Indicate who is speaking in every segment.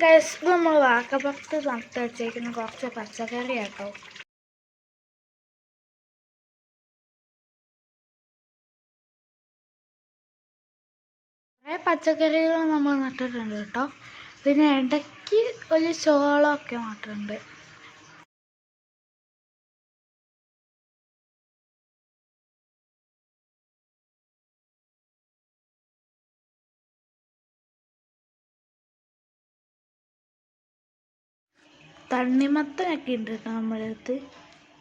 Speaker 1: Guys ഇത് നമ്മൾ വാക്കപ്പുറത്ത് നട്ട് വെച്ചേക്കുന്ന കുറച്ച് പച്ചക്കറി കേട്ടോ കുറേ പച്ചക്കറികൾ നമ്മൾ നട്ടിട്ടുണ്ട് കേട്ടോ പിന്നെ ഇടയ്ക്ക് ഒരു ചോളമൊക്കെ നട്ടിട്ടുണ്ട് തണ്ണിമത്തനൊക്കെ ഉണ്ട് കേട്ടോ നമ്മുടെ അടുത്ത്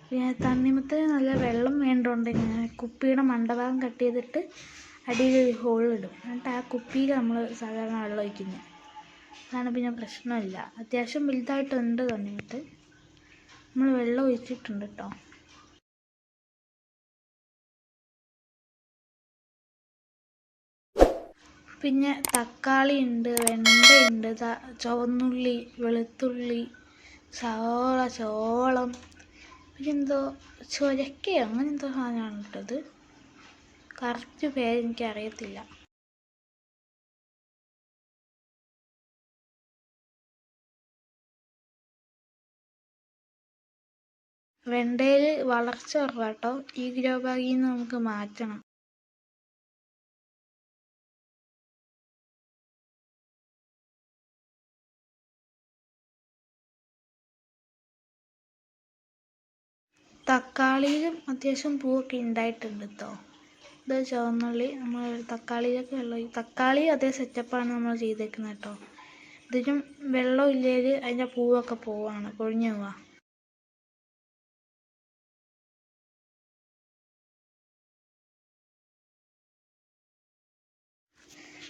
Speaker 1: പിന്നെ തണ്ണിമത്തന് നല്ല വെള്ളം വേണ്ടതുകൊണ്ട് ഇങ്ങനെ കുപ്പിയുടെ മണ്ടഭാഗം കട്ട് ചെയ്തിട്ട് അടിയിൽ ഒരു ഹോളിടും. എന്നിട്ട് ആ കുപ്പിയിൽ നമ്മൾ സാധാരണ വെള്ളം ഒഴിക്കുന്നത് അതാണ് പിന്നെ പ്രശ്നമില്ല. അത്യാവശ്യം വലുതായിട്ടുണ്ട് തണ്ണിമത്തൻ നമ്മൾ വെള്ളം ഒഴിച്ചിട്ടുണ്ട് കേട്ടോ പിന്നെ തക്കാളി ഉണ്ട് വെണ്ടയുണ്ട് ചുവന്നുള്ളി വെളുത്തുള്ളി സവോള ചോളം. പിന്നെന്തോ ചുരക്കയോ അങ്ങനെ എന്തോ സാധനമാണ് കേട്ടത് കറക്റ്റ് പേര് എനിക്കറിയത്തില്ല. വെണ്ടയിൽ വളർച്ച കുറവാട്ടോ ഈ ഗ്രോ ബാഗിൽ നിന്ന് നമുക്ക് മാറ്റണം. തക്കാളിയിലും അത്യാവശ്യം പൂവൊക്കെ ഉണ്ടായിട്ടുണ്ട് കേട്ടോ ഇത് ചുവന്നുള്ളി നമ്മൾ തക്കാളിയിലൊക്കെ വെള്ളം തക്കാളി അതേ സെറ്റപ്പാണ് നമ്മൾ ചെയ്തേക്കുന്നത് കേട്ടോ ഇതിനും വെള്ളം ഇല്ലെങ്കിൽ അതിന്റെ പൂവൊക്കെ പോവാണ് കൊഴിഞ്ഞു പോവാ.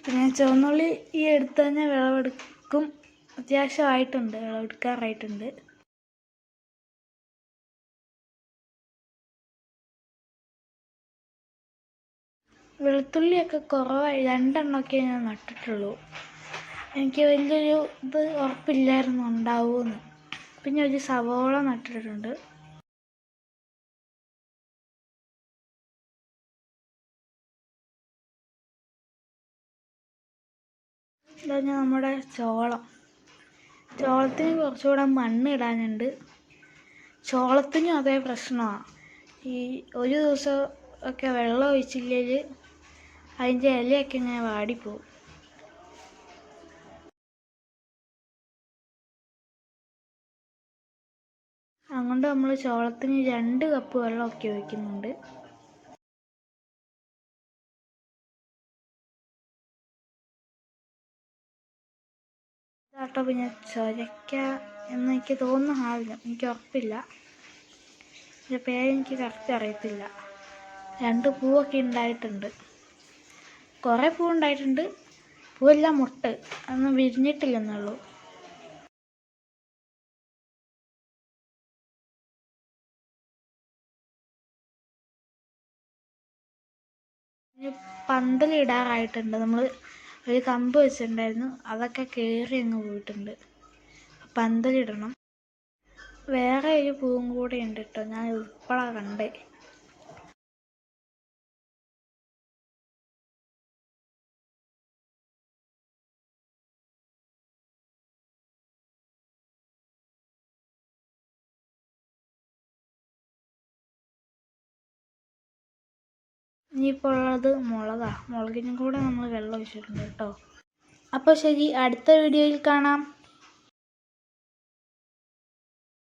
Speaker 1: പിന്നെ ചുവന്നുള്ളി ഈ എടുത്ത് തന്നെ വിളവെടുക്കും. അത്യാവശ്യമായിട്ടുണ്ട് വിളവെടുക്കാറായിട്ടുണ്ട്. വെളുത്തുള്ളിയൊക്കെ കുറവായി. രണ്ടെണ്ണമൊക്കെ ഞാൻ നട്ടിട്ടുള്ളൂ. എനിക്ക് വലിയൊരു ഇത് ഉറപ്പില്ലായിരുന്നു ഉണ്ടാവുമെന്ന് പിന്നെ ഒരു സവോള നട്ടിട്ടുണ്ട്. ഇതാ നമ്മുടെ ചോളം. ചോളത്തിന് കുറച്ചുകൂടെ മണ്ണ് ഇടാനുണ്ട്. ചോളത്തിനും അതേ പ്രശ്നമാണ് ഈ ഒരു ദിവസം ഒക്കെ വെള്ളം ഒഴിച്ചില്ലെങ്കിൽ അതിന്റെ ഇലയൊക്കെ ഇങ്ങനെ വാടിപ്പോവും. അതുകൊണ്ട് നമ്മൾ ചോളത്തിന് രണ്ട് കപ്പ് വെള്ളമൊക്കെ ഒഴിക്കുന്നുണ്ട്. ട്ടോ പിന്നെ ചൊരക്ക എന്ന് എനിക്ക് തോന്നുന്ന ആളില്ല എനിക്ക് ഉറപ്പില്ല. പേര് പേരെനിക്ക് കറക്റ്റ് അറിയത്തില്ല. രണ്ട് പൂവൊക്കെ ഉണ്ടായിട്ടുണ്ട്. കുറേ പൂവുണ്ടായിട്ടുണ്ട്. പൂവെല്ലാം മുട്ട്. അതൊന്നും വിരിഞ്ഞിട്ടില്ലെന്നുള്ളൂ. പന്തലിടാറായിട്ടുണ്ട്. നമ്മൾ ഒരു കമ്പ് വെച്ചിട്ടുണ്ടായിരുന്നു. അതൊക്കെ കയറി അങ്ങ് പോയിട്ടുണ്ട്. പന്തലിടണം. വേറെ ഒരു പൂവും കൂടെ ഉണ്ട് കേട്ടോ. ഞാൻ ഇപ്പോഴാണ് കണ്ടേ. ഇനിയിപ്പോൾ ഉള്ളത് മുളകാണ് മുളകിനും കൂടെ നമ്മൾ വെള്ളം ഒഴിച്ചിട്ടുണ്ട് കേട്ടോ. അപ്പോൾ ശരി അടുത്ത വീഡിയോയിൽ കാണാം.